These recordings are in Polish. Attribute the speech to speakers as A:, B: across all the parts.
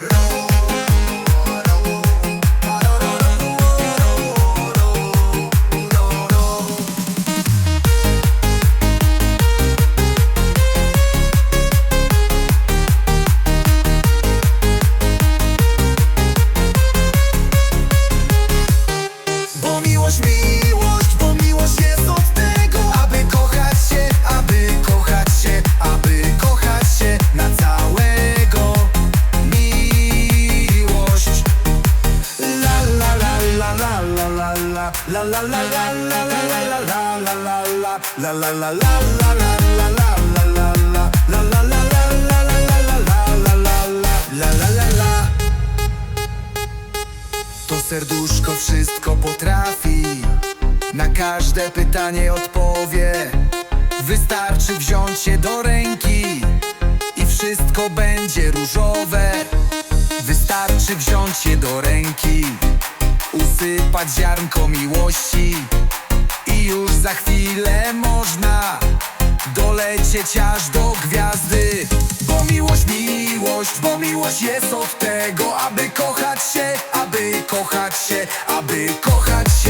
A: No. la la la la la la la la la la la la To serduszko wszystko potrafi. Na każde pytanie odpowie. Wystarczy wziąć się do ręki I wszystko będzie różowe. Wystarczy wziąć się do ręki. Usypać ziarnko miłości. I już za chwilę można Dolecieć aż do gwiazdy. Bo miłość, miłość, bo miłość jest od tego Aby kochać się, aby kochać się, aby kochać się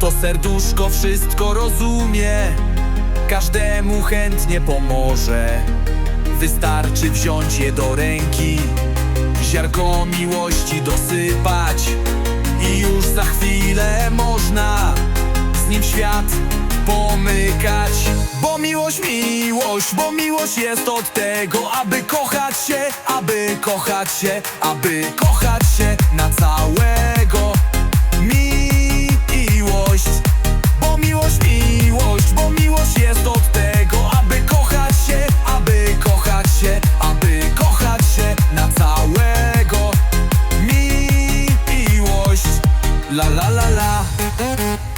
A: To serduszko wszystko rozumie. Każdemu chętnie pomoże. Wystarczy wziąć je do ręki Ziarko miłości dosypać I już za chwilę można Z nim świat pomykać. Bo miłość, miłość, bo miłość jest od tego Aby kochać się, aby kochać się, aby kochać się na całego la la la la